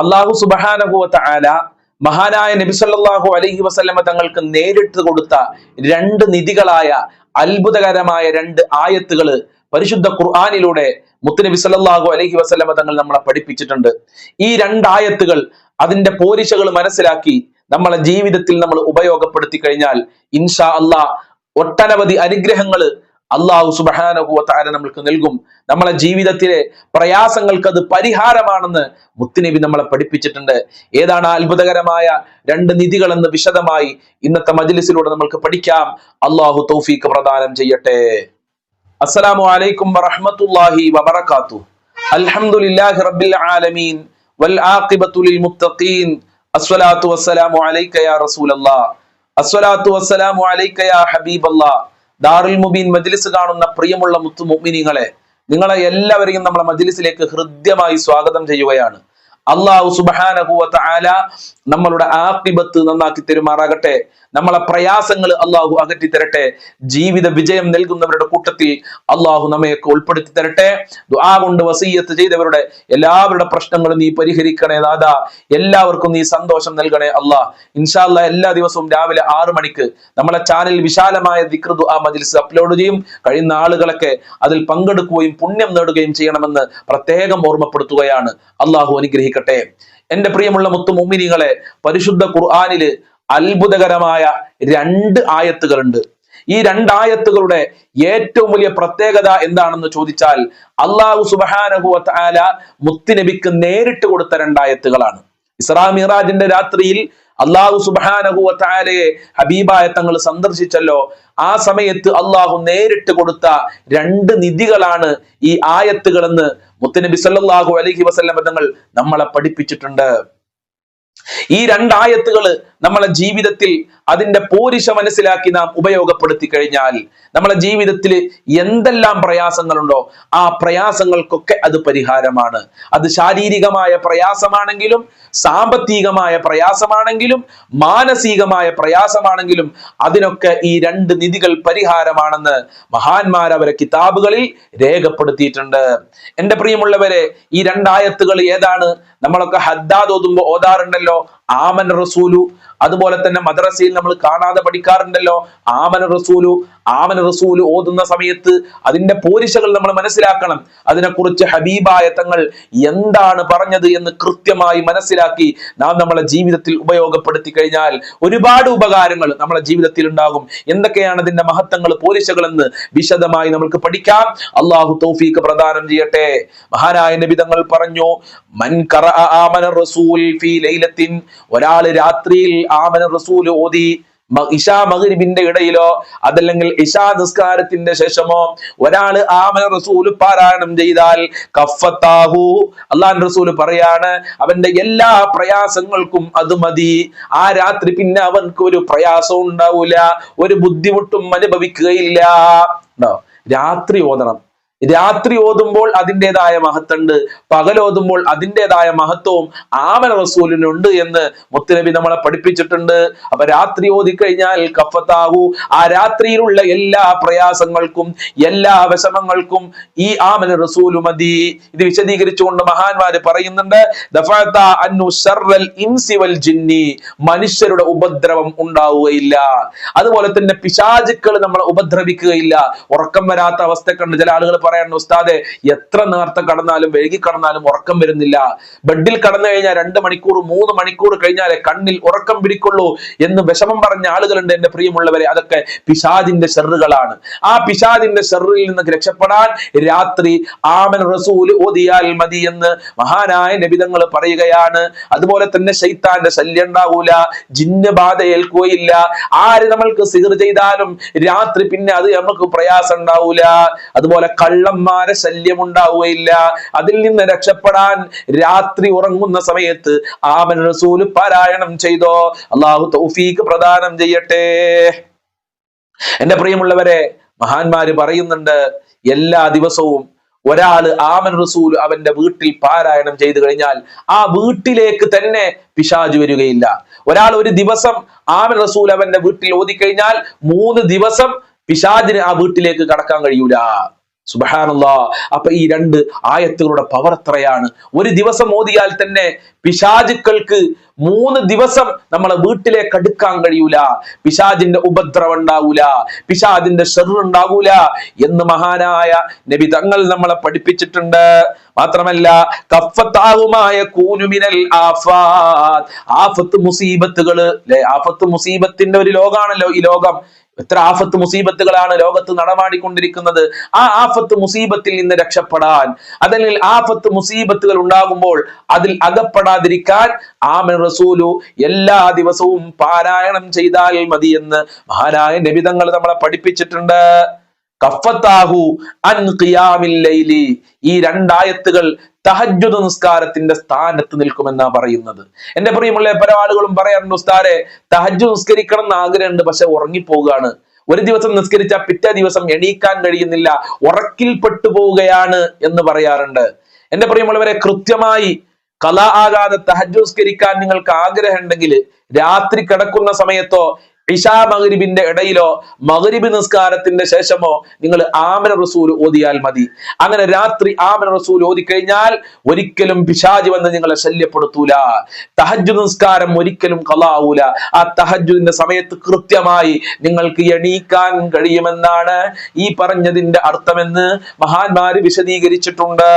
അള്ളാഹു സുബഹാനഹുവത്ത ആല മഹാനായ നബി സല്ലല്ലാഹു അലൈഹി വസല്ലമ തങ്ങൾക്ക് നേരിട്ട് കൊടുത്ത രണ്ട് നിധികളായ അത്ഭുതകരമായ രണ്ട് ആയത്തുകൾ പരിശുദ്ധ ഖുർആാനിലൂടെ മുത്തുനബി സല്ലാഹു അലൈഹി വസല്ലമ തങ്ങൾ നമ്മളെ പഠിപ്പിച്ചിട്ടുണ്ട്. ഈ രണ്ടായത്തുകൾ അതിന്റെ പോരിശകൾ മനസ്സിലാക്കി നമ്മളെ ജീവിതത്തിൽ നമ്മൾ ഉപയോഗപ്പെടുത്തി കഴിഞ്ഞാൽ ഇൻഷാ അല്ലാ ഒട്ടനവധി അനുഗ്രഹങ്ങൾ അള്ളാഹു സുബഹാനുഭവത്താര നമ്മൾക്ക് നൽകും. നമ്മളെ ജീവിതത്തിലെ പ്രയാസങ്ങൾക്ക് അത് പരിഹാരമാണെന്ന് മുത്തുനബി നമ്മളെ പഠിപ്പിച്ചിട്ടുണ്ട്. ഏതാണ് അത്ഭുതകരമായ രണ്ട് നിധികളെന്ന് വിശദമായി ഇന്നത്തെ മജ്ലിസിലൂടെ നമ്മൾക്ക് പഠിക്കാം. അള്ളാഹു തൗഫീഖ് പ്രദാനം ചെയ്യട്ടെ. അസ്സലാമു അലൈക്കും വറഹ്മത്തുള്ളാഹി വബറകാത്തു അൽഹംദുലില്ലാഹി റബ്ബിൽ ആലമീൻ. വൽ ആഖിബത്തു ലിൽ മുത്തഖീൻ. അസ്സലാത്തു വസ്സലാമു അലൈക യാ റസൂലല്ലാഹ് അസ്സലാത്തു വസ്സലാമു അലൈക യാ ഹബീബല്ലാഹ് ദാറുൽ മുബീൻ മജ്ലിസ് കാണുന്ന പ്രിയമുള്ള മുത്തു മുഅ്മിനീങ്ങളെ നിങ്ങളെ എല്ലാവരെയും നമ്മളെ മജ്ലിസിലേക്ക് ഹൃദ്യമായി സ്വാഗതം ചെയ്യുകയാണ്. അള്ളാഹു സുബാനഹുവത്ത ആല നമ്മളുടെ ആക്കിബത്ത് നന്നാക്കി തെരുമാറാകട്ടെ. നമ്മളെ പ്രയാസങ്ങൾ അള്ളാഹു അകറ്റി തരട്ടെ ജീവിത വിജയം നൽകുന്നവരുടെ കൂട്ടത്തിൽ അള്ളാഹു നമ്മയൊക്കെ ഉൾപ്പെടുത്തി തരട്ടെ. ദുആ കൊണ്ട് വസീയത്ത് ചെയ്തവരുടെ എല്ലാവരുടെ പ്രശ്നങ്ങളും നീ പരിഹരിക്കണേ ദാദാ. എല്ലാവർക്കും നീ സന്തോഷം നൽകണേ അള്ളാഹ് ഇൻഷാല്ല എല്ലാ ദിവസവും രാവിലെ ആറു മണിക്ക് നമ്മളെ ചാനൽ വിശാലമായ ദിക്ർ ദുആ മജ്ലിസ് അപ്ലോഡ് ചെയ്യും. കഴിയുന്ന ആളുകളൊക്കെ അതിൽ പങ്കെടുക്കുകയും പുണ്യം നേടുകയും ചെയ്യണമെന്ന് പ്രത്യേകം ഓർമ്മപ്പെടുത്തുകയാണ്. അള്ളാഹു അനുഗ്രഹിക്കട്ടെ എന്റെ പ്രിയമുള്ള മുത്തു മുമ്മിനികളെ പരിശുദ്ധ ഖുർആാനിൽ അത്ഭുതകരമായ രണ്ട് ആയത്തുകളുണ്ട്. ഈ രണ്ടായത്തുകളുടെ ഏറ്റവും വലിയ പ്രത്യേകത എന്താണെന്ന് ചോദിച്ചാൽ അള്ളാഹു സുബാനഹു ആല മുത്തുനബിക്ക് നേരിട്ട് കൊടുത്ത രണ്ടായത്തുകളാണ്. ഇസ്രാ മിറാജിന്റെ രാത്രിയിൽ അള്ളാഹു സുബാനഹു ആലയെ ഹബീബായ തങ്ങൾ സന്ദർശിച്ചല്ലോ. ആ സമയത്ത് അള്ളാഹു നേരിട്ട് കൊടുത്ത രണ്ട് നിധികളാണ് ഈ ആയത്തുകളെന്ന് മുത്തുനബി സല്ലല്ലാഹു അലൈഹി വസല്ലം തങ്ങൾ നമ്മളെ പഠിപ്പിച്ചിട്ടുണ്ട്. ഈ രണ്ടായത്തുകൾ നമ്മളെ ജീവിതത്തിൽ അതിന്റെ പോരിശ മനസ്സിലാക്കി നാം ഉപയോഗപ്പെടുത്തി കഴിഞ്ഞാൽ നമ്മളെ ജീവിതത്തിൽ എന്തെല്ലാം പ്രയാസങ്ങളുണ്ടോ ആ പ്രയാസങ്ങൾക്കൊക്കെ അത് പരിഹാരമാണ്. അത് ശാരീരികമായ പ്രയാസമാണെങ്കിലും സാമ്പത്തികമായ പ്രയാസമാണെങ്കിലും മാനസികമായ പ്രയാസമാണെങ്കിലും അതിനൊക്കെ ഈ രണ്ട് നിധികൾ പരിഹാരമാണെന്ന് മഹാന്മാർ അവരെ കിതാബുകളിൽ രേഖപ്പെടുത്തിയിട്ടുണ്ട്. എന്റെ പ്രിയമുള്ളവരെ ഈ രണ്ടായത്തുകൾ ഏതാണ്? നമ്മളൊക്കെ ഹദ്ദാദ് ഓതുമ്പോ ഓതാറുണ്ടല്ലോ. well ആമൻ റസൂലു. അതുപോലെ തന്നെ മദ്രസയിൽ നമ്മൾ കാണാതെ പഠിക്കാറുണ്ടല്ലോ. ആമന റസൂലു ആമന റസൂലു ഓതുന്ന സമയത്ത് അതിന്റെ പോരിശകൾ നമ്മൾ മനസ്സിലാക്കണം. അതിനെക്കുറിച്ച് ഹബീബായ തങ്ങൾ എന്താണ് പറഞ്ഞത് എന്ന് കൃത്യമായി മനസ്സിലാക്കി നാം നമ്മളെ ജീവിതത്തിൽ ഉപയോഗപ്പെടുത്തി കഴിഞ്ഞാൽ ഒരുപാട് ഉപകാരങ്ങൾ നമ്മളെ ജീവിതത്തിൽ ഉണ്ടാകും. എന്തൊക്കെയാണ് അതിന്റെ മഹത്വങ്ങൾ പോരിശകൾ എന്ന് വിശദമായി നമുക്ക് പഠിക്കാം. അള്ളാഹു തൗഫീഖ് പ്രദാനം ചെയ്യട്ടെ. മഹാനായ നബി തങ്ങൾ പറഞ്ഞു മൻ കറ ആമന റസൂൽ ഫീ ലൈലത്തിൻ ഒരാൾ രാത്രിയിൽ ആമന റസൂൽ ഓതി ഇഷാ മകരിബിന്റെ ഇടയിലോ അതല്ലെങ്കിൽ ഇഷാ നിസ്കാരത്തിന്റെ ശേഷമോ ഒരാൾ ആമന റസൂൽ പാരായണം ചെയ്താൽ കഫത്താഹു. അള്ളാൻ റസൂൽ പറയാണ് അവന്റെ എല്ലാ പ്രയാസങ്ങൾക്കും അത് മതി. ആ രാത്രി പിന്നെ അവൻക്ക് ഒരു പ്രയാസം ഉണ്ടാവൂല ഒരു ബുദ്ധിമുട്ടും അനുഭവിക്കുകയില്ല. രാത്രി ഓതണം. രാത്രി ഓതുമ്പോൾ അതിന്റെതായ മഹത്തുണ്ട് പകൽ ഓതുമ്പോൾ അതിന്റെതായ മഹത്വവും ആമന റസൂലിനുണ്ട് എന്ന് മുത്തുനബി നമ്മളെ പഠിപ്പിച്ചിട്ടുണ്ട്. അപ്പൊ രാത്രി ഓതിക്കഴിഞ്ഞാൽ കഫത്താഹു ആ രാത്രിയിലുള്ള എല്ലാ പ്രയാസങ്ങൾക്കും എല്ലാ വിഷമങ്ങൾക്കും ഈ ആമന റസൂലു മതി. ഇത് വിശദീകരിച്ചുകൊണ്ട് മഹാന്മാര് പറയുന്നുണ്ട് മനുഷ്യരുടെ ഉപദ്രവം ഉണ്ടാവുകയില്ല. അതുപോലെ തന്നെ പിശാചുക്കൾ നമ്മളെ ഉപദ്രവിക്കുകയില്ല. ഉറക്കം വരാത്ത അവസ്ഥ കണ്ട് ചില ആളുകൾ പറയാൻ ഉസ്താദ് എത്ര നേരത്തെ കടന്നാലും വൈകി കടന്നാലും ഉറക്കം വരുന്നില്ല. ബെഡിൽ കടന്നു കഴിഞ്ഞാൽ രണ്ട് മണിക്കൂർ മൂന്ന് മണിക്കൂർ കഴിഞ്ഞാലേ കണ്ണിൽ ഉറക്കം പിടിക്കുള്ളൂ എന്ന് വിഷമം പറഞ്ഞ ആളുകളുണ്ട് എന്റെ പ്രിയമുള്ളവരെ. അതൊക്കെ പിശാദിന്റെ ഷെറുകളാണ്. ആ പിശാദിന്റെ ഷെറിൽ നിന്ന് രക്ഷപ്പെടാൻ രാത്രി ആമൻ റസൂൽ ഓതിയാൽ മതി എന്ന് മഹാനായ നബിതങ്ങൾ പറയുകയാണ്. അതുപോലെ തന്നെ ശൈത്താന്റെ ശല്യം ഉണ്ടാവൂല ജിന്ന് ബാധ ഏൽക്കുകയില്ല ആര് നമ്മൾക്ക് സിഹർ ചെയ്താലും രാത്രി പിന്നെ അത് നമുക്ക് പ്രയാസം ഉണ്ടാവൂല. അതുപോലെ കള്ളന്മാരെ ശല്യം ഉണ്ടാവുകയില്ല അതിൽ നിന്ന് രക്ഷപ്പെടാൻ രാത്രി ഉറങ്ങുന്ന സമയത്ത് ആമൻ റസൂൽ പാരായണം ചെയ്തോ. അള്ളാഹു തൗഫീഖ് പ്രദാനം ചെയ്യട്ടെ. എന്റെ പ്രിയമുള്ളവരെ മഹാന്മാര് പറയുന്നുണ്ട് എല്ലാ ദിവസവും ഒരാൾ ആമൻ റസൂൽ അവന്റെ വീട്ടിൽ പാരായണം ചെയ്തു കഴിഞ്ഞാൽ ആ വീട്ടിലേക്ക് തന്നെ പിശാജ് വരികയില്ല. ഒരാൾ ഒരു ദിവസം ആമൻ റസൂൽ അവന്റെ വീട്ടിൽ ഓതിക്കഴിഞ്ഞാൽ മൂന്ന് ദിവസം പിശാജിന് ആ വീട്ടിലേക്ക് കടക്കാൻ കഴിയൂല. സുബഹാനല്ലാ. അപ്പൊ ഈ രണ്ട് ആയത്തുകളുടെ പവർ എത്രയാണ്? ഒരു ദിവസം ഓതിയാൽ തന്നെ പിശാചുക്കൾക്ക് മൂന്ന് ദിവസം നമ്മളെ വീട്ടിലേക്ക് അടുക്കാൻ കഴിയൂല. പിശാജിന്റെ ഉപദ്രവം ഉണ്ടാവൂല. പിശാജിന്റെ ഷെർ ഉണ്ടാകൂല എന്ന് മഹാനായ നബി തങ്ങൾ നമ്മളെ പഠിപ്പിച്ചിട്ടുണ്ട്. മാത്രമല്ല കഫത്താവുമായ കൂനുമിനൽ ആഫാത്ത്. ആഫത്ത് മുസീബത്തുകൾ ആഫത്ത് മുസീബത്തിന്റെ ഒരു ലോകാണല്ലോ ഈ ലോകം. എത്ര ആഫത്ത് മുസീബത്തുകളാണ് ലോകത്ത് നടമാടിക്കൊണ്ടിരിക്കുന്നത്. ആ ആഫത്ത് മുസീബത്തിൽ നിന്ന് രക്ഷപ്പെടാൻ അതല്ലെങ്കിൽ ആഫത്ത് മുസീബത്തുകൾ ഉണ്ടാകുമ്പോൾ അതിൽ അകപ്പെടാതിരിക്കാൻ ആമിൻ റസൂലു എല്ലാ ദിവസവും പാരായണം ചെയ്താൽ മതി എന്ന് മഹാനായ നബിതങ്ങൾ നമ്മളെ പഠിപ്പിച്ചിട്ടുണ്ട്. കഫത്താഹു അൻ ഖിയാമിൽ ലൈലി. ഈ രണ്ടായത്തുകൾ തഹജ്ജുദ് നിസ്കാരത്തിന്റെ സ്ഥാനത്ത് നിൽക്കുമെന്നാ പറയുന്നത്. എന്റെ പ്രിയമുള്ള പല ആളുകളും പറയാറുണ്ട് ഉസ്താരെ തഹജ്ജു നിസ്കരിക്കണം എന്ന് ആഗ്രഹമുണ്ട് പക്ഷെ ഉറങ്ങിപ്പോവുകയാണ്. ഒരു ദിവസം നിസ്കരിച്ച പിറ്റേ ദിവസം എണീക്കാൻ കഴിയുന്നില്ല ഉറക്കിൽപ്പെട്ടു പോവുകയാണ് എന്ന് പറയാറുണ്ട്. എന്റെ പ്രിയമുള്ളവരെ കൃത്യമായി കല ആകാതെ തഹജ്ജു നിസ്കരിക്കാൻ നിങ്ങൾക്ക് ആഗ്രഹമുണ്ടെങ്കിൽ രാത്രി കിടക്കുന്ന സമയത്തോ ഇഷാ മഗ്രിബിന്റെ ഇടയിലോ മഗ്രിബ് നിസ്കാരത്തിന്റെ ശേഷമോ നിങ്ങൾ ആമന റസൂൽ ഓതിയാൽ മതി. അങ്ങനെ രാത്രി ആമന റസൂൽ ഓതിക്കഴിഞ്ഞാൽ ഒരിക്കലും പിശാജ് വന്ന് നിങ്ങളെ ശല്യപ്പെടുത്തൂല. തഹജ്ജു നിസ്കാരം ഒരിക്കലും കളാവൂല. ആ തഹജുദിന്റെ സമയത്ത് കൃത്യമായി നിങ്ങൾക്ക് എണീക്കാൻ കഴിയുമെന്നാണ് ഈ പറഞ്ഞതിന്റെ അർത്ഥമെന്ന് മഹാന്മാര് വിശദീകരിച്ചിട്ടുണ്ട്.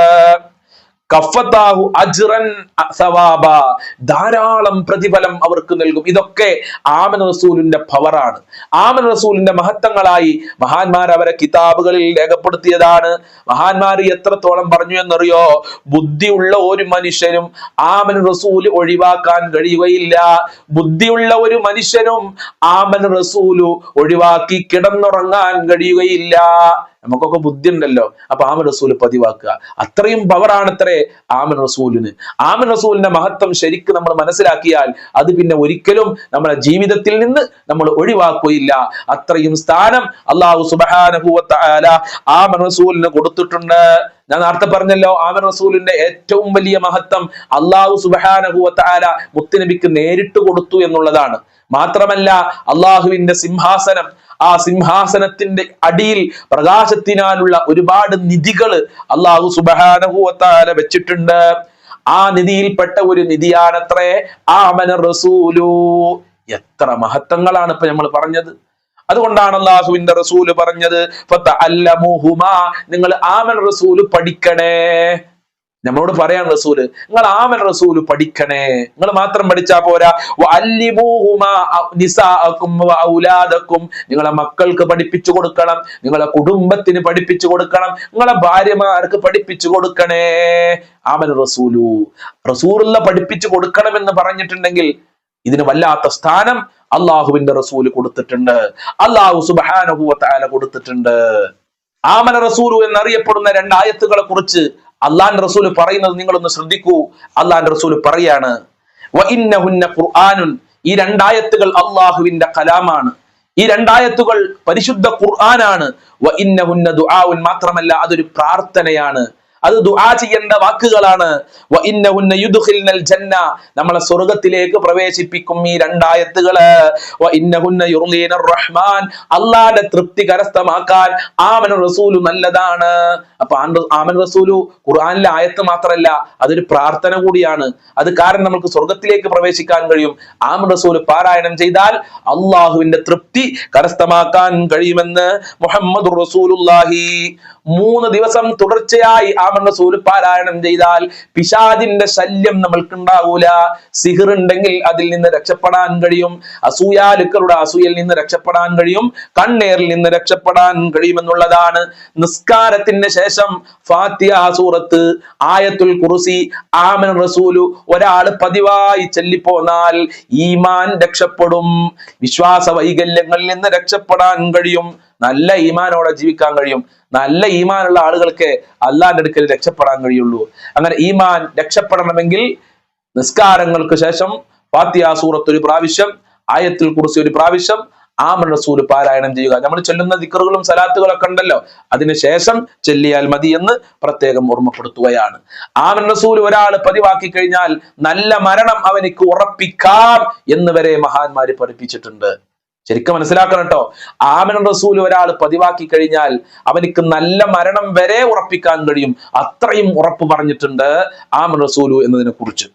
കഫത്താഹു അജ്റൻ സവാബ. ധാരാളം പ്രതിഫലം അവർക്ക് നൽകും. ഇതൊക്കെ ആമൻ റസൂലിന്റെ പവറാണ് ആമൻ റസൂലിന്റെ മഹത്വങ്ങളായി മഹാന്മാർ അവരെ കിതാബുകളിൽ രേഖപ്പെടുത്തിയതാണ്. മഹാന്മാർ എത്രത്തോളം പറഞ്ഞു എന്നറിയോ? ബുദ്ധിയുള്ള ഒരു മനുഷ്യനും ആമൻ റസൂൽ ഒഴിവാക്കാൻ കഴിയുകയില്ല. ബുദ്ധിയുള്ള ഒരു മനുഷ്യനും ആമൻ റസൂലു ഒഴിവാക്കി കിടന്നുറങ്ങാൻ കഴിയുകയില്ല. നമുക്കൊക്കെ ബുദ്ധി ഉണ്ടല്ലോ അപ്പൊ ആമൻ റസൂൽ പതിവാക്കുക. അത്രയും പവറാണ് അത്രേ ആമൻ റസൂലിന്. ആമൻ റസൂലിന്റെ മഹത്വം ശരിക്കും നമ്മൾ മനസ്സിലാക്കിയാൽ അത് പിന്നെ ഒരിക്കലും നമ്മുടെ ജീവിതത്തിൽ നിന്ന് നമ്മൾ ഒഴിവാക്കുകയില്ല. അത്രയും സ്ഥാനം അള്ളാഹു സുബാനുഭൂവത്തായ ആമൻ റസൂലിന് കൊടുത്തിട്ടുണ്ട്. ഞാൻ നേരത്തെ പറഞ്ഞല്ലോ ആമൻ റസൂലിന്റെ ഏറ്റവും വലിയ മഹത്വം അള്ളാഹു സുബാനുഭൂവത്താല മുത്തുനബിക്ക് നേരിട്ട് കൊടുത്തു എന്നുള്ളതാണ്. മാത്രമല്ല അള്ളാഹുവിന്റെ സിംഹാസനം ആ സിംഹാസനത്തിന്റെ അടിയിൽ പ്രകാശത്തിനാലുള്ള ഒരുപാട് നിധികൾ അള്ളാഹു സുബാനഹുവത്താല വെച്ചിട്ടുണ്ട്. ആ നിധിയിൽപ്പെട്ട ഒരു നിധിയാണത്രേ? ആമന റസൂലു. എത്ര മഹത്വങ്ങളാണ് ഇപ്പൊ നമ്മൾ പറഞ്ഞത്. അതുകൊണ്ടാണ് അള്ളാഹുവിന്റെ റസൂൽ പറഞ്ഞത് നിങ്ങൾ ആമൻ റസൂൽ പഠിക്കണേ. നമ്മളോട് പറയാൻ റസൂൽ നിങ്ങൾ ആമൻ റസൂൽ പഠിക്കണേ. നിങ്ങൾ മാത്രം പഠിച്ചാ പോരാ. നിങ്ങളെ മക്കൾക്ക് പഠിപ്പിച്ചു കൊടുക്കണം. നിങ്ങളെ കുടുംബത്തിന് പഠിപ്പിച്ചു കൊടുക്കണം. നിങ്ങളെ ഭാര്യമാർക്ക് പഠിപ്പിച്ചു കൊടുക്കണേ. ആമൻ റസൂലു. റസൂലുള്ള പഠിപ്പിച്ചു കൊടുക്കണം എന്ന് പറഞ്ഞിട്ടുണ്ടെങ്കിൽ ഇതിന് വല്ലാത്ത സ്ഥാനം അള്ളാഹുവിന്റെ റസൂൽ കൊടുത്തിട്ടുണ്ട്. അള്ളാഹു സുബാനുഭൂവത്തായ കൊടുത്തിട്ടുണ്ട്. ആമന റസൂലു എന്നറിയപ്പെടുന്ന രണ്ടായത്തുകളെ കുറിച്ച് അള്ളാന്റെ റസൂൽ പറയുന്നത് നിങ്ങളൊന്ന് ശ്രദ്ധിക്കൂ. അള്ളാൻ റസൂൽ പറയാണ് ഖുർആാനുൻ ഈ രണ്ടായത്തുകൾ അള്ളാഹുവിന്റെ കലാമാണ്. ഈ രണ്ടായത്തുകൾ പരിശുദ്ധ ഖുർആനാണ്. മാത്രമല്ല അതൊരു പ്രാർത്ഥനയാണ്. അത് ദുആ ചെയ്യേണ്ട വാക്കുകളാണ്. നമ്മളെ സ്വർഗത്തിലേക്ക് പ്രവേശിപ്പിക്കും ഈ രണ്ടായത്തുകൾ. റഹ്മാൻ അള്ളാന്റെ തൃപ്തി കരസ്ഥമാക്കാൻ ആമൻ റസൂലു നല്ലതാണ്. അപ്പൊ ആമൻ റസൂലു ഖുർആാനിലെ ആയത്ത് മാത്രമല്ല അതൊരു പ്രാർത്ഥന കൂടിയാണ്. അത് കാരണം നമുക്ക് സ്വർഗത്തിലേക്ക് പ്രവേശിക്കാൻ കഴിയും. ആമൻ റസൂൽ പാരായണം ചെയ്താൽ അള്ളാഹുവിന്റെ തൃപ്തി കരസ്ഥമാക്കാൻ കഴിയുമെന്ന് മുഹമ്മദ് റസൂലുല്ലാഹി മൂന്ന് ദിവസം തുടർച്ചയായി ആമൻ റസൂൽ പാരായണം ചെയ്താൽ പിശാദിന്റെ ശല്യം നമ്മൾക്ക് ഉണ്ടാവൂല സിഹിർ ഉണ്ടെങ്കിൽ അതിൽ നിന്ന് രക്ഷപ്പെടാൻ കഴിയും. അസൂയാലുക്കളുടെ അസൂയയിൽ നിന്ന് രക്ഷപ്പെടാൻ കഴിയും. കണ്ണേറിൽ നിന്ന് രക്ഷപ്പെടാൻ കഴിയുമെന്നുള്ളതാണ് നിസ്കാരത്തിന് ശേഷം ഫാത്തിയ സൂറത്ത് ആയത്തുൽ കുറുസി ആമൻ റസൂലു. ഒരാൾ പതിവായി ചെല്ലിപ്പോന്നാൽ ഈമാൻ രക്ഷപ്പെടും. വിശ്വാസ വൈകല്യങ്ങളിൽ നിന്ന് രക്ഷപ്പെടാൻ കഴിയും. നല്ല ഈമാനോടെ ജീവിക്കാൻ കഴിയും. നല്ല ഈമാനുള്ള ആളുകൾക്ക് അള്ളാന്റെ അടുക്കൽ രക്ഷപ്പെടാൻ കഴിയുള്ളൂ. അങ്ങനെ ഈമാൻ രക്ഷപ്പെടണമെങ്കിൽ നിസ്കാരങ്ങൾക്ക് ശേഷം ഫാത്തിയ സൂറത്ത് ഒരു പ്രാവശ്യം ആയത്തിൽ കുറിച്ച് ഒരു പ്രാവശ്യം ആമൻ റസൂൽ പാരായണം ചെയ്യുക. നമ്മൾ ചൊല്ലുന്ന ദിക്കറുകളും സലാത്തുകളൊക്കെ ഉണ്ടല്ലോ. അതിനുശേഷം ചെല്ലിയാൽ മതി എന്ന് പ്രത്യേകം ഓർമ്മപ്പെടുത്തുകയാണ്. ആമൻ റസൂൽ ഒരാൾ പതിവാക്കി കഴിഞ്ഞാൽ നല്ല മരണം അവനിക്ക് ഉറപ്പിക്കാം എന്ന് വരെ മഹാന്മാര് പഠിപ്പിച്ചിട്ടുണ്ട്. ശരിക്കും മനസ്സിലാക്കണം കേട്ടോ ആമൻ റസൂൽ ഒരാൾ പതിവാക്കി കഴിഞ്ഞാൽ അവനിക്ക് നല്ല മരണം വരെ ഉറപ്പിക്കാൻ കഴിയും. അത്രയും ഉറപ്പ് പറഞ്ഞിട്ടുണ്ട് ആമൻ റസൂലു എന്നതിനെ കുറിച്ച്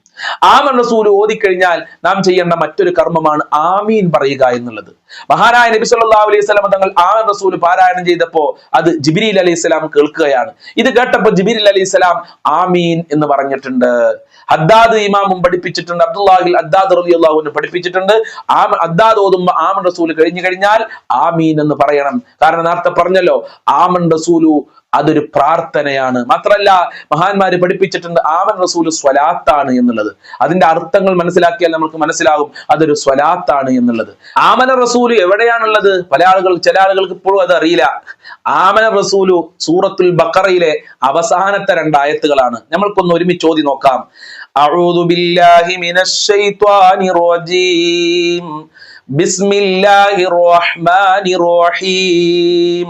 ആമൻ റസൂൽ ഓതിക്കഴിഞ്ഞാൽ നാം ചെയ്യേണ്ട മറ്റൊരു കർമ്മമാണ് ആമീൻ പറയുക എന്നുള്ളത്. മഹാനായ നബി സല്ലല്ലാഹു അലൈഹി വസല്ലം തങ്ങൾ ആമൻ റസൂൽ പാരായണം ചെയ്തപ്പോ അത് ജിബിരിൽ അലൈഹി സ്വലാം കേൾക്കുകയാണ്. ഇത് കേട്ടപ്പോൾ ജിബിരിൽ അലൈഹി സ്വലാം ആമീൻ എന്ന് പറഞ്ഞിട്ടുണ്ട്. ഹദ്ദാദ് ഇമാമും പഠിപ്പിച്ചിട്ടുണ്ട് അബ്ദുല്ലാഹിൽ അദ്ദാദ് അൻഹു പഠിപ്പിച്ചിട്ടുണ്ട്. ആ അദ്ദാദ് ഓതുമ്പോ ആമൻ റസൂൽ കഴിഞ്ഞു കഴിഞ്ഞാൽ ആമീൻ എന്ന് പറയണം. കാരണം നേരത്തെ പറഞ്ഞല്ലോ ആമൻ റസൂലു അതൊരു പ്രാർത്ഥനയാണ്. മാത്രല്ല മഹാന്മാര് പഠിപ്പിച്ചിട്ടുണ്ട് ആമൻ റസൂൽ സ്വലാത്താണ് എന്നുള്ളത്. അതിന്റെ അർത്ഥങ്ങൾ മനസ്സിലാക്കിയാൽ നമുക്ക് മനസ്സിലാകും അതൊരു സ്വലാത്താണ് എന്നുള്ളത്. ആമന റസൂൽ എവിടെയാണുള്ളത്? പല ആളുകൾ ചില ആളുകൾക്ക് ഇപ്പോഴും അത് അറിയില്ല. ആമന റസൂലു സൂറത്തുൽ ബക്കറയിലെ അവസാനത്തെ രണ്ടായത്തുകളാണ്. നമ്മൾക്കൊന്ന് ഒരുമിച്ച് ചോദി നോക്കാം. അഊദു ബില്ലാഹി الشيطان الرجيم റജീം. ബിസ്മില്ലാഹിർ റഹ്മാനിർ റഹീം.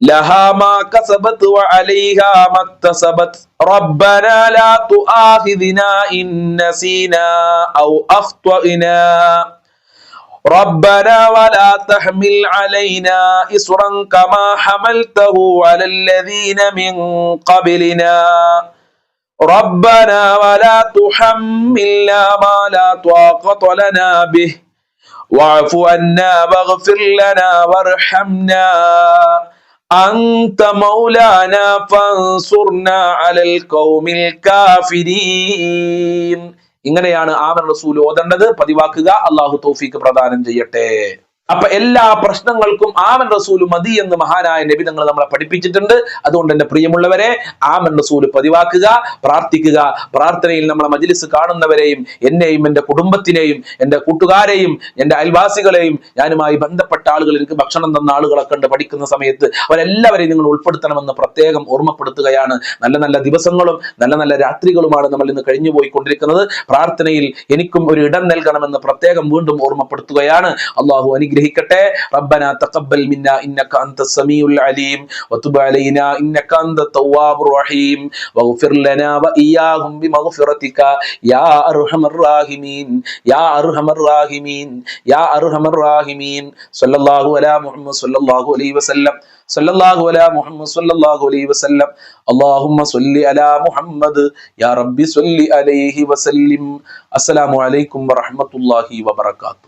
لها ما كسبت وعليها ما اكتسبت. ربنا لا تؤاخذنا إن نسينا أو أخطأنا. ربنا ولا تحمل علينا إصرا كما حملته على الذين من قبلنا. ربنا ولا تحملنا ما لا طاقة لنا به. واعف عنا واغفر لنا وارحمنا. أنت مولانا فانصرنا على القوم الكافرين ഇങ്ങനെയാണ് ആമൻ റസൂൽ ഓതേണ്ടത് പതിവാക്കുക അള്ളാഹു തൗഫീക്ക് പ്രദാനം ചെയ്യട്ടെ അപ്പൊ എല്ലാ പ്രശ്നങ്ങൾക്കും ആമൻ റസൂൽ മതി എന്ന് മഹാനായ നബി തങ്ങൾ നമ്മളെ പഠിപ്പിച്ചിട്ടുണ്ട്. അതുകൊണ്ട് എന്റെ പ്രിയമുള്ളവരെ ആമൻ റസൂൽ പതിവാക്കുക പ്രാർത്ഥിക്കുക. പ്രാർത്ഥനയിൽ നമ്മളെ മജിലിസ് കാണുന്നവരെയും എന്നെയും എന്റെ കുടുംബത്തിനെയും എന്റെ കൂട്ടുകാരെയും എന്റെ അയൽവാസികളെയും ഞാനുമായി ബന്ധപ്പെട്ട ആളുകൾ എനിക്ക് ഭക്ഷണം തന്ന ആളുകളൊക്കെ ഉണ്ട് പഠിക്കുന്ന സമയത്ത് അവരെല്ലാവരെയും നിങ്ങൾ ഉൾപ്പെടുത്തണമെന്ന് പ്രത്യേകം ഓർമ്മപ്പെടുത്തുകയാണ്. നല്ല നല്ല ദിവസങ്ങളും നല്ല നല്ല രാത്രികളുമാണ് നമ്മൾ ഇന്ന് കഴിഞ്ഞു പോയിക്കൊണ്ടിരിക്കുന്നത്. പ്രാർത്ഥനയിൽ എനിക്കും ഒരു ഇടം നൽകണമെന്ന് പ്രത്യേകം വീണ്ടും ഓർമ്മപ്പെടുത്തുകയാണ്. അള്ളാഹു അനുഗ്രഹിക്കട്ടെ റബ്ബന തഖബ്ബൽ മിന്ന ഇന്നക അൻത സമീഉൽ അലീം വതുബ് അലൈനാ ഇന്നക അൻത തവ്വാബുർ റഹീം വഗ്ഫിർ ലനാ വഇയ്യാഹും ബിമഗ്ഫിറതിക യാ അർഹമർ റാഹിമീൻ യാ അർഹമർ റാഹിമീൻ യാ അർഹമർ റാഹിമീൻ സല്ലല്ലാഹു അലാ മുഹമ്മദ് സല്ലല്ലാഹു അലൈഹി വസല്ലം സല്ലല്ലാഹു അലാ മുഹമ്മദ് സല്ലല്ലാഹു അലൈഹി വസല്ലം اللهم صل على محمد يا ربي صل عليه وسلم السلام عليكم ورحمة الله وبركاته